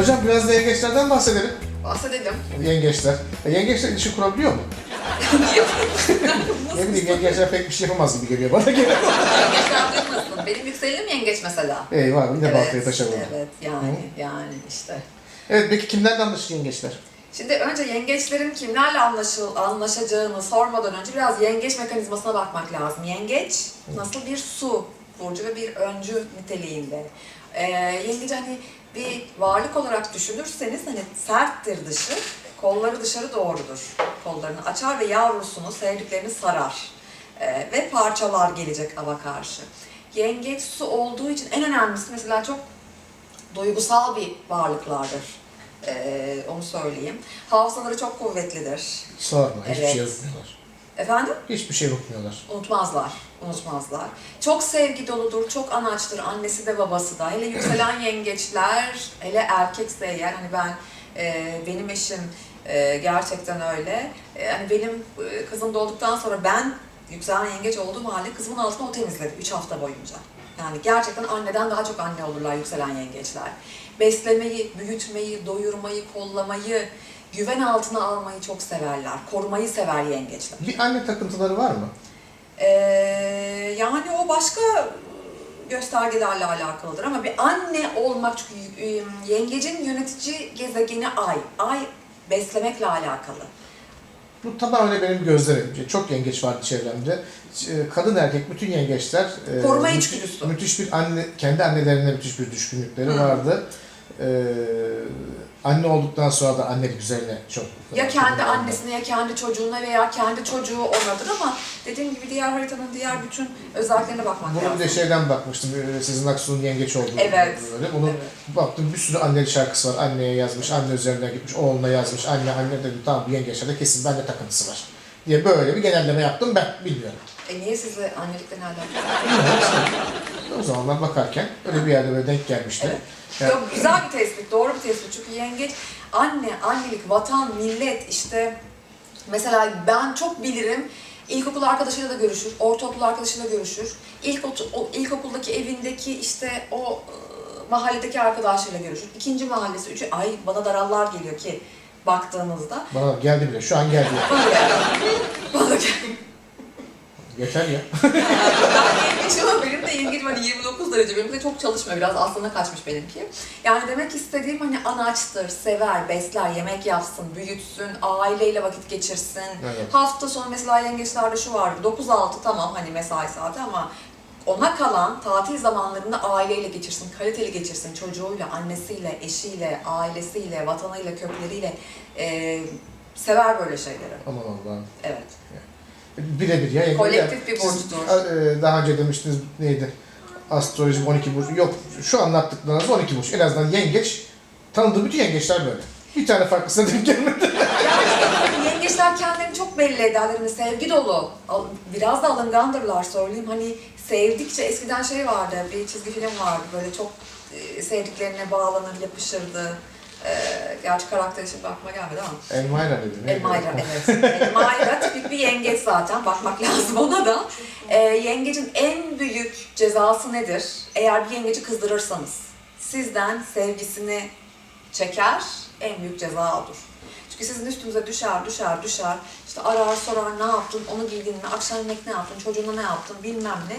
Hocam biraz da yengeçlerden bahsedelim. Bahsedelim. Yengeçler. E, yengeçler ilişki kurabiliyor mu? ne bileyim yengeçler pek bir şey yapamaz gibi geliyor bana göre. Yengeçler duymasın. Benim yükselenim yengeç mesela. Eyvah bir de baltaya taşa vurdu. Evet yani yani işte. Evet peki kimlerle anlaşır yengeçler? Şimdi önce yengeçlerin kimlerle anlaşıl, anlaşacağını sormadan önce biraz yengeç mekanizmasına bakmak lazım. Yengeç nasıl bir su burcu ve bir öncü niteliğinde. Ee, yengeç hani bir varlık olarak düşünürseniz hani serttir dışı, kolları dışarı doğrudur. Kollarını açar ve yavrusunu, sevdiklerini sarar. Ee, ve parçalar gelecek ava karşı. Yengeç su olduğu için en önemlisi mesela çok duygusal bir varlıklardır. Ee, onu söyleyeyim. Hafızaları çok kuvvetlidir. Sorma hiçbir Evet. şey unutmuyorlar. Efendim? Hiçbir şey unutmuyorlar. Unutmazlar. Unutmazlar. Çok sevgi doludur, çok anaçtır annesi de babası da. Hele yükselen yengeçler, hele erkekse eğer hani ben e, benim eşim e, gerçekten öyle. E, hani benim e, kızım doğduktan sonra ben yükselen yengeç olduğum halde kızımın altına o temizledi 3 hafta boyunca. Yani gerçekten anneden daha çok anne olurlar yükselen yengeçler. Beslemeyi, büyütmeyi, doyurmayı, kollamayı, güven altına almayı çok severler. Korumayı sever yengeçler. Bir anne takıntıları var mı? Ee, yani o başka göstergelerle alakalıdır ama bir anne olmak çünkü e, yengecin yönetici gezegeni ay. Ay beslemekle alakalı. Bu tamamen benim gözlerim. Çok yengeç vardı çevremde. E, Kadın erkek bütün yengeçler e, Koruma müthiş- içgüdüsü. Müthiş bir anne, kendi annelerine müthiş bir düşkünlükleri Hı. vardı. E, anne olduktan sonra da annelik üzerine çok Ya kendi annesine ya kendi çocuğuna veya kendi çocuğu onadır ama dediğim gibi diğer haritanın diğer bütün özelliklerine bakmak Bunu lazım. bir de şeyden bakmıştım. Sizin Aksu'nun yengeç olduğunu Evet. böyle. Bunu Evet. baktım bir sürü anneli şarkısı var. Anneye yazmış, anne üzerinden gitmiş, oğluna yazmış. Anne anne dedim tamam bu yengeçlerde kesin bende takıntısı var. diye böyle bir genelleme yaptım ben bilmiyorum. E niye size annelikle ne alakası? O zamanlar bakarken öyle bir yerde böyle denk gelmişti. Evet. Yani- Yok güzel bir tespit, doğru bir tespit. Çünkü yengeç anne, annelik, vatan, millet işte mesela ben çok bilirim ilkokul arkadaşıyla da görüşür, ortaokul arkadaşıyla görüşür. İlk ilkokuldaki evindeki işte o e, mahalledeki arkadaşıyla görüşür. İkinci mahallesi, üçü ay bana darallar geliyor ki baktığınızda. Bana geldi bile. Şu an geldi. Bana geldi. Yeter ya. Ben yengeçim ama yengeçim hani 29 derece. Benim de çok çalışmıyor. Biraz aslına kaçmış benimki. Yani demek istediğim hani anaçtır, sever, besler, yemek yapsın, büyütsün, aileyle vakit geçirsin. Evet. Hafta sonu mesela yengeçlerde şu vardı. 9-6 tamam hani mesai saati ama ona kalan tatil zamanlarında aileyle geçirsin, kaliteli geçirsin. Çocuğuyla, annesiyle, eşiyle, ailesiyle, vatanıyla, kökleriyle eee, sever böyle şeyleri. Aman Allah'ım. Evet. Birebir ya. Kolektif bir Siz, burçtur. e, Daha önce demiştiniz neydi? Astroloji 12 burç. Yok şu anlattıklarınız 12 burç. En azından yengeç. Tanıdığım bütün yengeçler böyle. Bir tane farklısına denk gelmedi. Yengeçler kendilerini çok belli ederler. Hani sevgi dolu. Biraz da alıngandırlar söyleyeyim. Hani sevdikçe eskiden şey vardı, bir çizgi film vardı. Böyle çok e, sevdiklerine bağlanır, yapışırdı. E, gerçi karakter şimdi aklıma gelmedi ama. Elmayra dedi. neydi? Elmayra evet. Elmayra tipik bir yengeç zaten. Bakmak lazım ona da. E, yengecin en büyük cezası nedir? Eğer bir yengeci kızdırırsanız. Sizden sevgisini çeker, en büyük ceza odur. Çünkü sizin üstünüze düşer, düşer, düşer. İşte arar, sorar ne yaptın, onu giydin mi, akşam yemek ne yaptın, çocuğuna ne yaptın bilmem ne.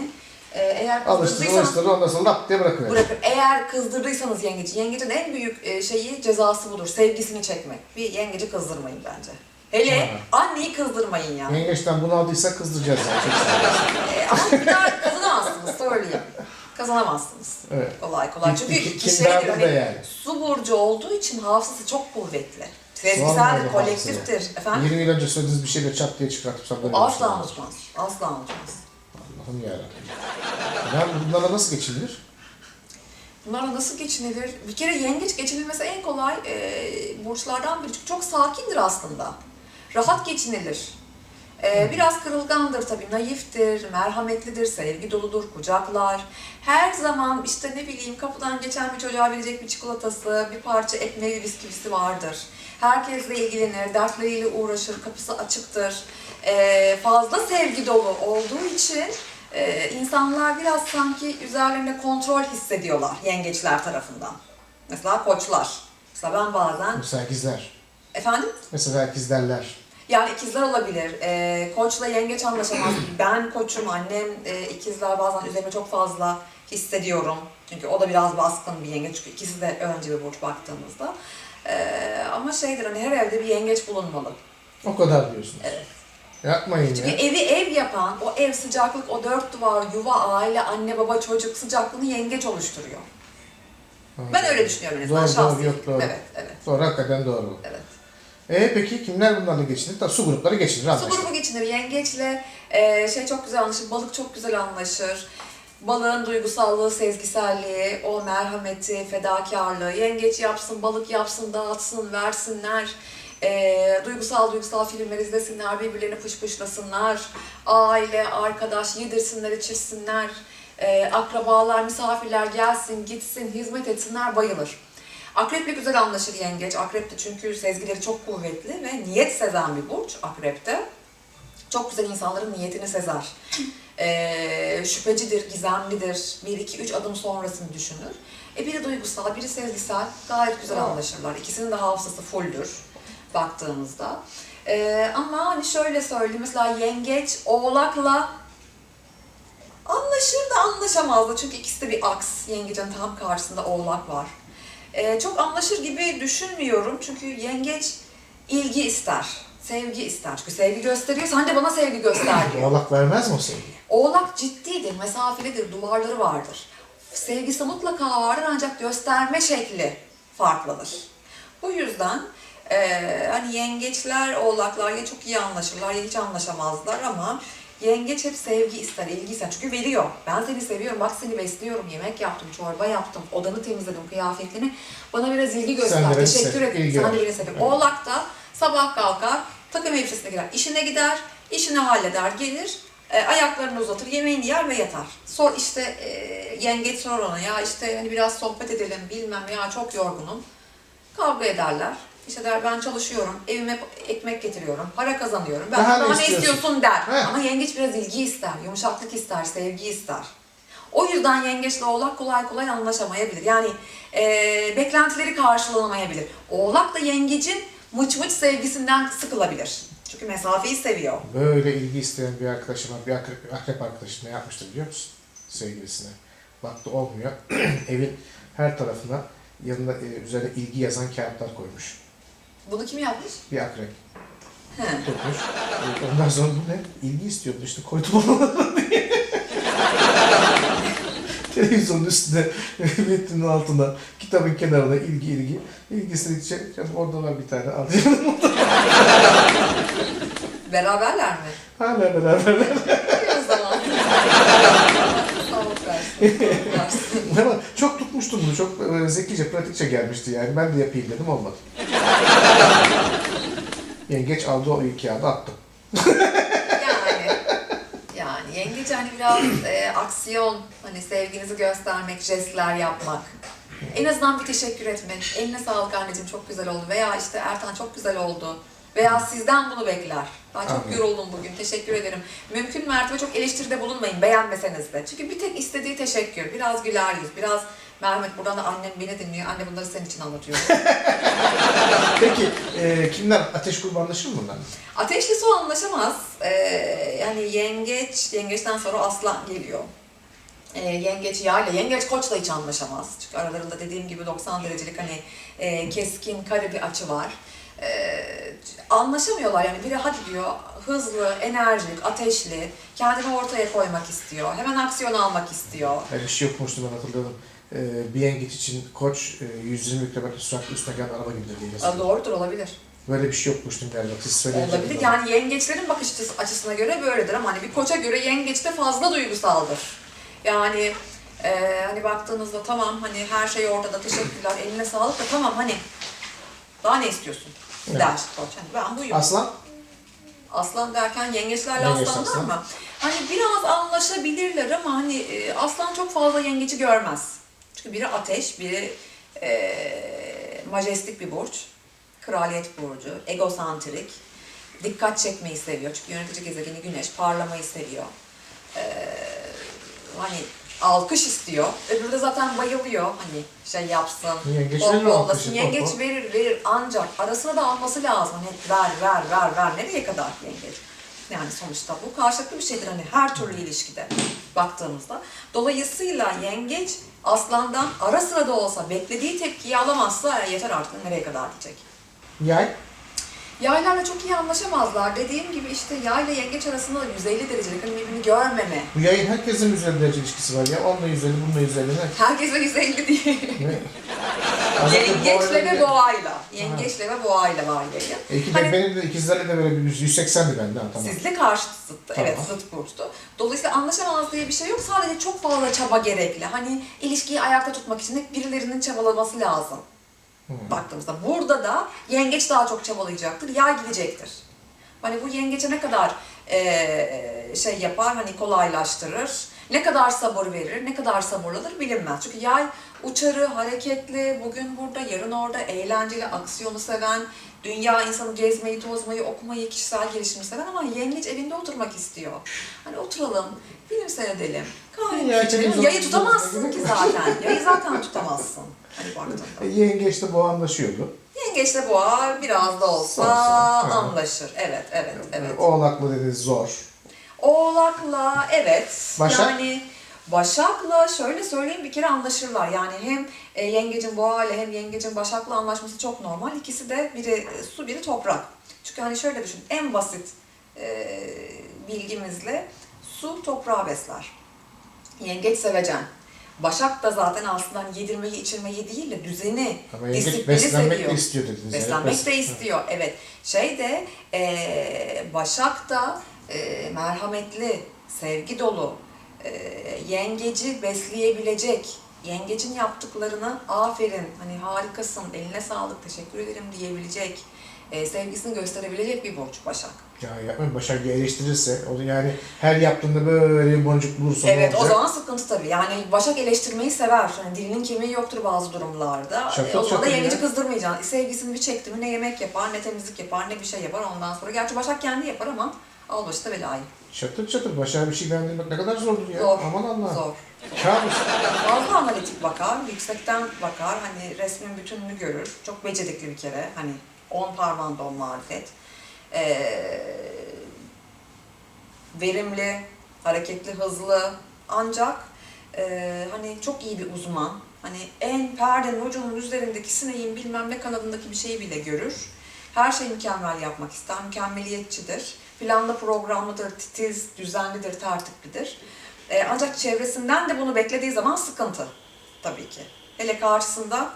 Ee, eğer Alıştırır kızdırdıysanız, alıştırır ondan sonra lap diye bırakıverir. bırakır. Eğer kızdırdıysanız yengeci, yengecin en büyük e, şeyi cezası budur. Sevgisini çekmek. Bir yengeci kızdırmayın bence. Hele Ha. anneyi kızdırmayın yani. Yengeçten bunu aldıysa kızdıracağız yani. Ee, ama bir daha kazanamazsınız söyleyeyim. Kazanamazsınız. Evet. Kolay kolay. Çünkü kimlerdir hani, yani. su burcu olduğu için hafızası çok kuvvetli. Öyle kolektiftir. Efendim? 20 yıl önce söylediğiniz bir şeyle çat diye çıkartıp saplarım. Asla unutmaz. Asla unutmaz. Allah'ım yarabbim. Ya bunlarla nasıl geçinilir? Bunlarla nasıl geçinilir? Bir kere yengeç geçinilmesi en kolay e, burçlardan biri. Çünkü çok sakindir aslında. Rahat geçinilir. E, biraz kırılgandır tabii, naiftir, merhametlidir, sevgi doludur, kucaklar. Her zaman işte ne bileyim kapıdan geçen bir çocuğa verecek bir çikolatası, bir parça ekmeği, bisküvisi vardır. Herkesle ilgilenir, dertleriyle uğraşır, kapısı açıktır. E, fazla sevgi dolu olduğu için e, insanlar biraz sanki üzerlerinde kontrol hissediyorlar yengeçler tarafından. Mesela koçlar. Mesela ben bazen, Mesela ikizler. efendim? Mesela ikizlerler. Yani ikizler olabilir. Ee, koçla yengeç anlaşamaz. Ben koçum, annem e, ikizler bazen üzerime çok fazla hissediyorum. Çünkü o da biraz baskın bir yengeç. Çünkü ikisi de önce bir burç baktığımızda. Ee, ama şeydir hani her evde bir yengeç bulunmalı. O kadar diyorsunuz. Evet. Yapmayın Çünkü ya. evi ev yapan, o ev sıcaklık, o dört duvar, yuva, aile, anne, baba, çocuk sıcaklığını yengeç oluşturuyor. Ben öyle düşünüyorum en azından Doğru, şahsi. doğru, yok, doğru. Evet, evet, Doğru, hakikaten doğru. evet. E peki kimler bunlarla geçinir? Tabii su grupları geçinir Su anlaştık. grubu geçinir. Yengeçle e, şey çok güzel anlaşır. Balık çok güzel anlaşır. Balığın duygusallığı, sezgiselliği, o merhameti, fedakarlığı. Yengeç yapsın, balık yapsın, dağıtsın, versinler. E, duygusal duygusal filmler izlesinler, birbirlerini pışpışlasınlar. Aile, arkadaş yedirsinler, içirsinler. E, akrabalar, misafirler gelsin, gitsin, hizmet etsinler, bayılır. Akreple güzel anlaşır yengeç. Akrep de çünkü sezgileri çok kuvvetli ve niyet sezen bir burç akrepte. Çok güzel insanların niyetini sezer. Ee, şüphecidir, gizemlidir. Bir, iki, üç adım sonrasını düşünür. E biri duygusal, biri sezgisel. Gayet güzel anlaşırlar. İkisinin de hafızası fulldür baktığımızda. Ee, ama hani şöyle söyleyeyim, mesela yengeç oğlakla anlaşır da anlaşamazdı. Çünkü ikisi de bir aks. Yengecin tam karşısında oğlak var. Ee, çok anlaşır gibi düşünmüyorum. Çünkü yengeç ilgi ister, sevgi ister. Çünkü sevgi gösteriyor, sen de bana sevgi göster diyor. Oğlak vermez mi o sevgiyi? Oğlak ciddidir, mesafelidir, duvarları vardır. Sevgisi mutlaka vardır ancak gösterme şekli farklıdır. Bu yüzden eee, hani yengeçler, oğlaklar ya çok iyi anlaşırlar hiç anlaşamazlar ama yengeç hep sevgi ister, ilgi ister. Çünkü veriyor. Ben seni seviyorum, bak seni besliyorum, yemek yaptım, çorba yaptım, odanı temizledim, kıyafetini. Bana biraz ilgi göster, Sen de beni teşekkür sev, ilgi Sen de ver. beni sev. Evet. Oğlak da sabah kalkar, takım elbisesine girer, işine gider, işini halleder, gelir, e, ayaklarını uzatır, yemeğini yer ve yatar. Sor işte e, yengeç sorar ona ya işte hani biraz sohbet edelim bilmem ya çok yorgunum. Kavga ederler. İşte der ben çalışıyorum, evime ekmek getiriyorum, para kazanıyorum. Ben Daha ne daha ne istiyorsun?" der. He. Ama yengeç biraz ilgi ister, yumuşaklık ister, sevgi ister. O yüzden yengeçle oğlak kolay kolay anlaşamayabilir. Yani e, beklentileri karşılanamayabilir. Oğlak da yengecin mıç mıç sevgisinden sıkılabilir. Çünkü mesafeyi seviyor. Böyle ilgi isteyen bir arkadaşıma, bir akrep, akrep arkadaşım ne yapmıştı biliyor musun? Sevgilisine. Baktı olmuyor. Evin her tarafına yanında e, üzerine ilgi yazan kağıtlar koymuş. Bunu kim yapmış? Bir akrep tutmuş. Ondan sonra ne? İlgi istiyordu işte koydum onu diye. Televizyonun üstünde, vitrinin altında, kitabın kenarında ilgi ilgi. İlgi istedikçe canım orada var bir tane al. Beraberler mi? Hala beraberler. İyi o zaman. Sağlık versin. sağlık versin. Ama çok tutmuştum bunu. Çok e, zekice, pratikçe gelmişti yani. Ben de yapayım dedim olmadı. Yengeç aldı o ilk kağıdı attım. Yani, yani yengeç hani biraz e, aksiyon, hani sevginizi göstermek, jestler yapmak. En azından bir teşekkür etmek. Eline sağlık anneciğim çok güzel oldu. Veya işte Ertan çok güzel oldu. Veya sizden bunu bekler. Ben çok Anladım. yoruldum bugün, teşekkür ederim. Mümkün mertebe çok eleştiride bulunmayın, beğenmeseniz de. Çünkü bir tek istediği teşekkür, biraz güler yüz, biraz merhamet. Buradan da annem beni dinliyor, anne bunları senin için anlatıyor. Peki e, kimler ateş grubu anlaşır mı bunlar? Ateşli su anlaşamaz. Ee, yani yengeç, yengeçten sonra aslan geliyor. Ee, yengeç yayla, yengeç koçla hiç anlaşamaz. Çünkü aralarında dediğim gibi 90 derecelik hani e, keskin kare bir açı var. Ee, anlaşamıyorlar yani biri hadi diyor hızlı, enerjik, ateşli, kendini ortaya koymak istiyor, hemen aksiyon almak istiyor. Yani bir şey okumuştum ben hatırlıyorum. E, bir yengeç için koç e, 120 km süratle üstüne gelen araba gibidir diye Aa, yazıyor. doğrudur olabilir. Böyle bir şey okumuştum galiba. Siz söyleyince Olabilir. Yani yengeçlerin bakış açısı- açısına göre böyledir ama hani bir koça göre yengeç de fazla duygusaldır. Yani e, hani baktığınızda tamam hani her şey ortada teşekkürler eline sağlık da tamam hani daha ne istiyorsun Evet. der koç. Hani ben buyum. Aslan? Aslan derken yengeçlerle Yengeç aslanlar aslan. mı? Hani biraz anlaşabilirler ama hani e, aslan çok fazla yengeci görmez. Çünkü biri ateş, biri e, majestik bir burç. Kraliyet burcu, egosantrik. Dikkat çekmeyi seviyor. Çünkü yönetici gezegeni güneş, parlamayı seviyor. Hani alkış istiyor. Öbürü de zaten bayılıyor. Hani şey yapsın, Yengeç verir alkışı, Yengeç verir verir ancak arasına da alması lazım. Hani hep ver ver ver ver. Nereye kadar yengeç? Yani sonuçta bu karşılıklı bir şeydir hani her türlü ilişkide baktığımızda. Dolayısıyla yengeç aslandan ara sıra da olsa beklediği tepkiyi alamazsa "E, yeter artık nereye kadar diyecek. Yay. Yaylarla çok iyi anlaşamazlar. Dediğim gibi işte yay ile yengeç arasında da 150 derecelik hani birbirini görmeme. Bu yayın herkesin 150 derece ilişkisi var ya. Onunla 150, bununla 150 ne? Herkese 150 değil. ne? Yengeçle ve boğayla. Yengeçle ve boğayla var yayın. E, iki de Hani- benim de ikizlerle de böyle bir 180'di bende ha tamam. Sizle karşı zıttı. Evet Tamam. zıt burçtu. Dolayısıyla anlaşamaz diye bir şey yok. Sadece çok fazla çaba gerekli. Hani ilişkiyi ayakta tutmak için hep birilerinin çabalaması lazım. Baktığımızda. Burada da yengeç daha çok çabalayacaktır. Yay gidecektir. Hani bu yengeçe ne kadar eee, şey yapar, hani kolaylaştırır, ne kadar sabır verir, ne kadar sabırlıdır bilinmez. Çünkü yay uçarı, hareketli, bugün burada, yarın orada, eğlenceli, aksiyonu seven, dünya insanı gezmeyi, tozmayı, okumayı, kişisel gelişimi seven ama yengeç evinde oturmak istiyor. Hani oturalım, film seyredelim, kahve içelim. Yayı tutamazsın ki zaten. Yayı zaten tutamazsın. E, yengeçle boğa anlaşıyordu. Yengeçle boğa biraz da olsa Olsa, ha. anlaşır. Evet, evet, evet. Oğlakla dedi zor. Oğlakla evet. Başak? Yani Başak'la şöyle söyleyeyim bir kere anlaşırlar. Yani hem e, yengecin boğa ile hem yengecin başakla anlaşması çok normal. İkisi de biri e, su biri toprak. Çünkü hani şöyle düşün en basit e, bilgimizle su toprağı besler. Yengeç sevecen. Başak da zaten aslında yedirmeyi içirmeyi değil de düzeni, disiplini beslenmek seviyor. de istiyor dediniz. Beslenmek Bes- de istiyor. Evet. Şey de e, Başak da e, merhametli, sevgi dolu, e, yengeci besleyebilecek, yengecin yaptıklarını aferin, hani harikasın, eline sağlık, teşekkür ederim diyebilecek, e, sevgisini gösterebilecek bir burç Başak. Ya yapmayın Başak bir eleştirirse, o da yani her yaptığında böyle bir boncuk bulursa Evet o zaman sıkıntı tabii. Yani Başak eleştirmeyi sever. Hani dilinin kemiği yoktur bazı durumlarda. Şakır E, o zaman da yengeci ya. kızdırmayacaksın. Sevgisini bir çekti mi ne yemek yapar, ne temizlik yapar, ne bir şey yapar ondan sonra. Gerçi Başak kendi yapar ama al başta belayı. Çatır çatır Başak'a bir şey beğendirmek ne kadar zordur ya. Zor. Aman Allah. Zor. Kabus. Fazla analitik bakar, yüksekten bakar. Hani resmin bütününü görür. Çok becerikli bir kere. Hani on parmağında on marifet. Ee, verimli, hareketli, hızlı. Ancak e, hani çok iyi bir uzman. Hani en perdenin ucunun üzerindeki sineğin bilmem ne kanadındaki bir şeyi bile görür. Her şeyi mükemmel yapmak ister, mükemmeliyetçidir. Planlı programlıdır, titiz, düzenlidir, tertiplidir. E, ancak çevresinden de bunu beklediği zaman sıkıntı tabii ki. Hele karşısında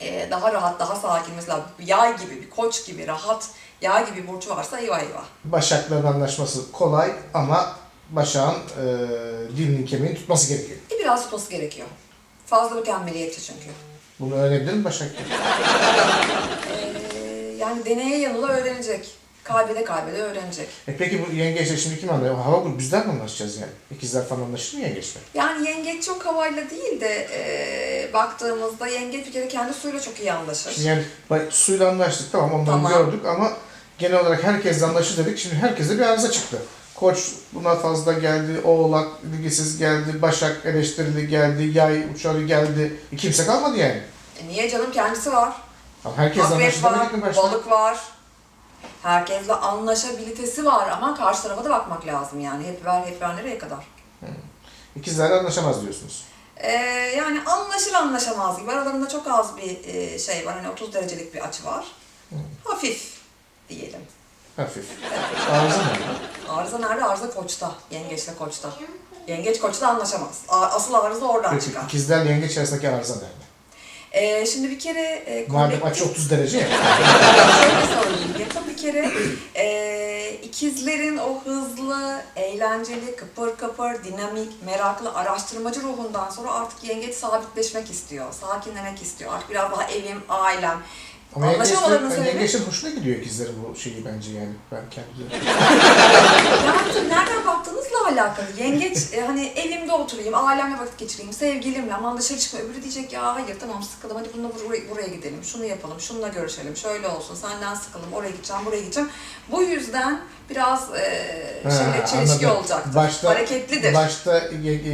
e, daha rahat, daha sakin mesela yay gibi, bir koç gibi rahat yay gibi burcu varsa eyvah eyvah. Başak'la anlaşması kolay ama Başak'ın e, dilinin kemiğini tutması gerekiyor. E, biraz tutması gerekiyor. Fazla mükemmeliyetçi çünkü. Bunu öğrenebilir mi Başak? E, yani deneye yanıla öğrenecek. Kaybede kaybede öğrenecek. E peki bu yengeçle şimdi kim anlıyor? Hava grubu bizden mi anlaşacağız yani? İkizler falan anlaşır mı yengeçle? Yani yengeç çok havayla değil de e, baktığımızda yengeç bir kere kendi suyla çok iyi anlaşır. Şimdi yani bak, suyla anlaştık tamam ondan Tamam. gördük ama genel olarak herkesle anlaşır dedik. Şimdi herkese bir arıza çıktı. Koç buna fazla geldi, Oğlak ilgisiz geldi, Başak eleştirili geldi, Yay uçarı geldi. E, kimse kalmadı yani. E, niye canım kendisi var? Ama herkesle Akrep anlaşır var, demedik mi başta? balık var. Herkesle anlaşabilitesi var ama karşı tarafa da bakmak lazım yani. Hep ver, hep ver nereye kadar? İkizlerle anlaşamaz diyorsunuz. Ee, yani anlaşır anlaşamaz gibi. Aralarında çok az bir e, şey var. Hani 30 derecelik bir açı var. Hafif diyelim. Hafif. Arıza ne? Arıza nerede? Arıza koçta. Yengeçle koçta. Yengeç koçta anlaşamaz. A- Asıl arıza oradan Peki çıkar. ikizler yengeç arasındaki arıza nerede? Ee, şimdi bir kere e, kolektif- açı 30 derece ya. Şöyle söyleyeyim. Yapın bir kere e, ikizlerin o hızlı, eğlenceli, kıpır kıpır, dinamik, meraklı, araştırmacı ruhundan sonra artık yengeç sabitleşmek istiyor. Sakinlemek istiyor. Artık biraz daha evim, ailem. Ama Anlaşamalarının yengeçler, sebebi yengeçlerin hoşuna gidiyor ikizlerin bu şeyi bence yani. Ben kendi yani nereden baktığınızla da alakalı. Yengeç e, hani evimde oturayım, ailemle vakit geçireyim, sevgilimle aman dışarı çıkma. Öbürü diyecek ya hayır tamam sıkıldım hadi bununla buraya, buraya gidelim, şunu yapalım, şununla görüşelim, şöyle olsun, senden sıkıldım, oraya gideceğim, buraya gideceğim. Bu yüzden biraz e, şeyle çelişki anladım. olacaktır. Başta- Hareketlidir. Başta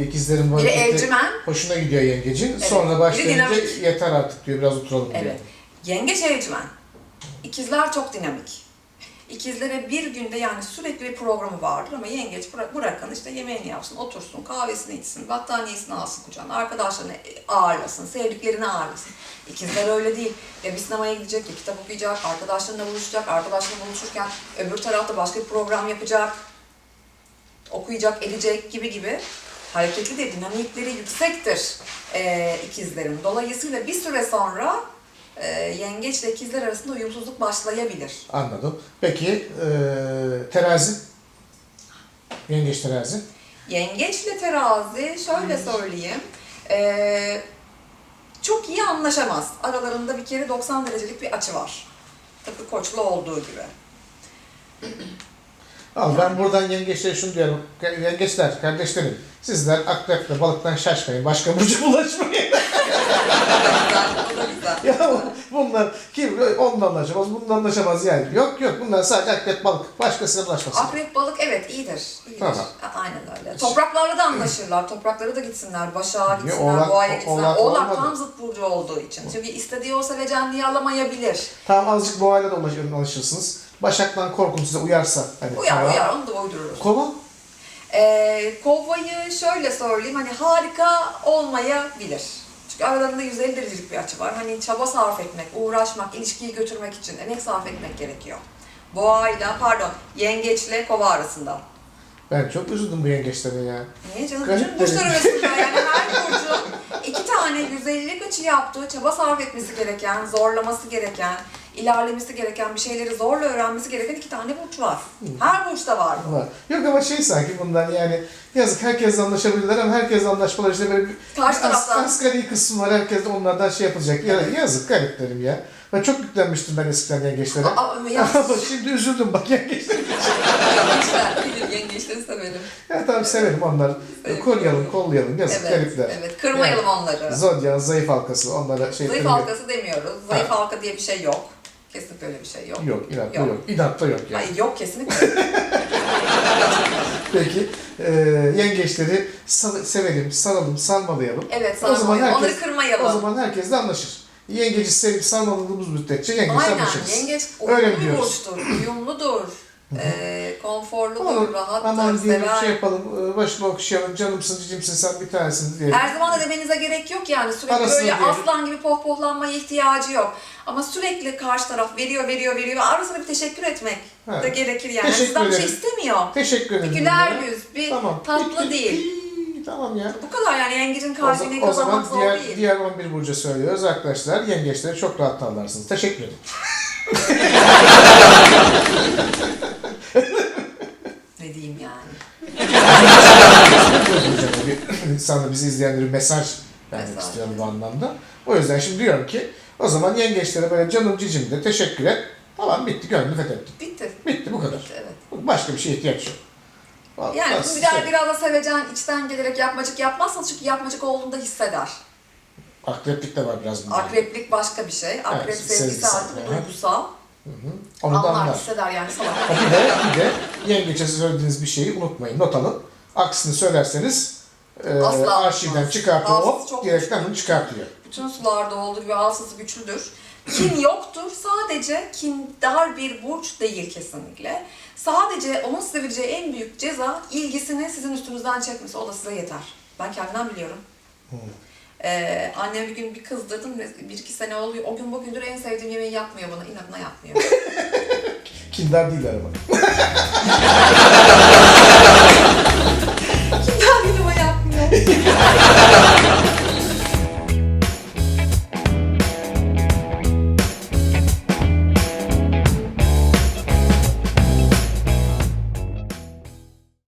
ikizlerin bu Biri hareketi evcimen, hoşuna gidiyor yengecin. Evet. Sonra başlayınca dinamik. yeter artık diyor biraz oturalım diyor. Evet. Yengeç evcimen. İkizler çok dinamik. İkizlere bir günde yani sürekli bir programı vardır ama yengeç bıra- bırakın işte yemeğini yapsın, otursun, kahvesini içsin, battaniyesini alsın kucağına, arkadaşlarını ağırlasın, sevdiklerini ağırlasın. İkizler öyle değil. Ya bir sinemaya gidecek, ya kitap okuyacak, arkadaşlarıyla buluşacak, arkadaşlarıyla buluşurken öbür tarafta başka bir program yapacak, okuyacak, edecek gibi gibi hareketli de dinamikleri yüksektir e, ikizlerin. Dolayısıyla bir süre sonra e, yengeç ile ikizler arasında uyumsuzluk başlayabilir. Anladım. Peki e, terazi? Yengeç terazi. Yengeçle terazi şöyle söyleyeyim. e, çok iyi anlaşamaz. Aralarında bir kere 90 derecelik bir açı var. Tıpkı koçlu olduğu gibi. Al ben buradan yengeçlere şunu diyorum. Yengeçler, kardeşlerim. Sizler akreple balıktan şaşmayın. Başka burcu bulaşmayın. Ya bunlar kim onunla anlaşamaz, bununla anlaşamaz yani. Yok yok bunlar sadece akrep balık. Başkasına bulaşmasın. Akrep balık evet iyidir. iyidir. Tamam. Aynen öyle. Topraklarla da anlaşırlar. Topraklara da gitsinler. Başak'a gitsinler, Oğlak- boğaya gitsinler. Oğlak Oğlak, tam zıt burcu olduğu için. Çünkü istediği o sevecenliği alamayabilir. Tamam azıcık boğayla da alışırsınız. Başaktan korkun size uyarsa. Hani Uyar tamam. uyar onu da uydururuz. Kova? Ee, kovayı şöyle söyleyeyim hani harika olmayabilir. Çünkü aralarında 150 derecelik bir açı var. Hani çaba sarf etmek, uğraşmak, ilişkiyi götürmek için emek sarf etmek gerekiyor. Boğayla, pardon, yengeçle kova arasında. Ben çok üzüldüm bu yengeçlere ya. Niye canım? Garip Bütün burçlar arasında yani her burcun iki tane 150'lik açı yaptığı, çaba sarf etmesi gereken, zorlaması gereken, ilerlemesi gereken, bir şeyleri zorla öğrenmesi gereken iki tane burç var. Her burçta var bu. Var. Yok ama şey sanki bundan yani yazık herkesle anlaşabilirler ama herkesle anlaşmaları işte böyle bir Karşı as- taraftan. asgari kısmı var. Herkes de onlardan şey yapılacak. Ya, yazık gariplerim ya. Ben çok yüklenmiştim ben eskiden yengeçlere. Aa, ya- Ama şimdi üzüldüm bak yengeçlere. Yengeçler, bilir, yengeçleri severim. Ya tamam severim onlar. Severim. Koruyalım, kollayalım. Yazık Evet, garipler. evet. Kırmayalım onları. Zodyan, zayıf halkası. Onlara şey Zayıf halkası demiyoruz. Zayıf halka diye bir şey yok. Kesinlikle öyle bir şey yok. Yok, inatla Yok. yok. İnatla yok yani. Hayır yok kesinlikle. Peki e, yengeçleri sal- sevelim, saralım, salmalayalım. evet O zaman sarmayalım. herkes- Onları kırmayalım. O zaman herkes de anlaşır. Yengeci sevip sarmaladığımız müddetçe yengeçle Aynen. anlaşırız. Yengeç Öyle uyumlu bir diyoruz. burçtur. Uyumludur. Ee, konforludur, Aman, rahattır, aman diyelim sever. şey yapalım, e, başını okşayalım, canımsın, cicimsin sen bir tanesin diyelim. Her zaman da demenize gerek yok yani sürekli Arasına böyle diyelim. aslan gibi pohpohlanmaya ihtiyacı yok. Ama sürekli karşı taraf veriyor, veriyor, veriyor ve arasında bir teşekkür etmek Evet. de gerekir yani. Teşekkür Sizden bir şey istemiyor. Teşekkür ederim. Bir güler ya. yüz, bir Tamam. tatlı değil. Tamam ya. Bu kadar yani yengecin O, kalbini za- o zaman kazanmak zor diğer, değil. diğer 11 burcu söylüyoruz arkadaşlar. Yengeçleri çok rahat tavlarsınız. Teşekkür ederim. Diyeyim yani. İnsanla bizi izleyenlere mesaj vermek Mesaj. istiyorum bu anlamda. O yüzden şimdi diyorum ki o zaman yengeçlere böyle canım cicim de teşekkür et. Tamam bitti gönlünü fethettim. Bitti. Bitti bu kadar. Bitti evet. Başka bir şeye ihtiyaç yok. Vallahi Yani bunu biraz, şey. biraz da sevecen, içten gelerek yapmacık yapmazsanız çünkü yapmacık olduğunda hisseder. Akreplik de var biraz bunda. Akreplik başka bir şey. Akrep Evet, sevgisi artık duygusal. Onu da Anlar, hisseder yani salak. Bir de, bir de yengeçe söylediğiniz bir şeyi unutmayın. Not alın. Aksini söylerseniz e, Asla arşivden çıkartıyor. Hop çok direkten bunu çıkartıyor. Bütün sularda olduğu gibi hafızası güçlüdür. Kin yoktur. Sadece kindar bir burç değil kesinlikle. Sadece onun size vereceği en büyük ceza ilgisini sizin üstünüzden çekmesi. O da size yeter. Ben kendimden biliyorum. Ee, annem bir gün bir kızdırdım. Bir iki sene oluyor. O gün bugündür en sevdiğim yemeği yapmıyor bana. İnadına yapmıyor. Kindar değil araba.